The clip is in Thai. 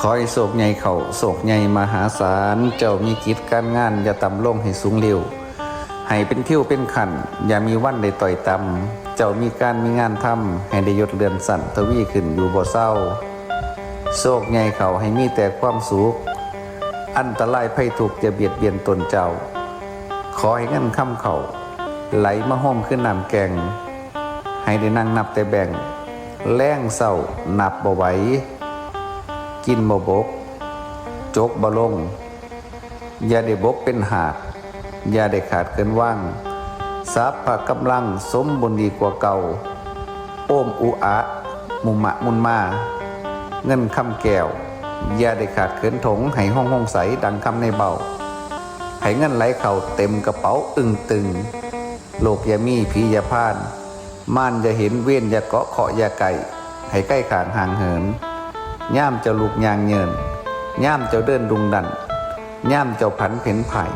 ขอให้โศกใหญ่เขาโศกใหญ่มหาศาล เจ้ามีกิจการงาน อย่าต่ำลงให้สูงเร็ว ให้เป็นเที่ยวเป็นขัน อย่ามีวันได้ต่อยต่ำเจ้ามีการมีงานทำให้ได้ยศเรือนสั่นทวีขึ้นอยู่บ่เศร้า โศกใหญ่เขาให้มีแต่ความสุข อันตรายภัยถูกจะเบียดเบียนตนเจ้า ขอให้เงินคำเขาไหลมาห้อมขึ้นน้ำแกง ให้ได้นั่งนับแต่แบ่งแล้งเศร้านับบ่ไหว กินบ่บก จกบ่ลง อย่าได้บกเป็นหาด อย่าได้ขาดเกินว่างทรัพกำลังสมบุญดีกว่าเก่า โอ้มอุอะมุมะมุนมา เงินคำแก้ว อย่าได้ขาดเขินถงให้ห้องห้องใสดังคำในเบาให้เงินไหลเข่าเต็มกระเป๋าอึงตึง โลกยามีผียาพาน ม่านอย่าเห็นเว้นยาเกาะเคาะยาไก่ ให้ใกล้ขางห่างเหิน ย่ามเจ้าลูกยางเยินย่ามเจ้าเดินดุงดันย่ามเจ้าผันเพ็นผาย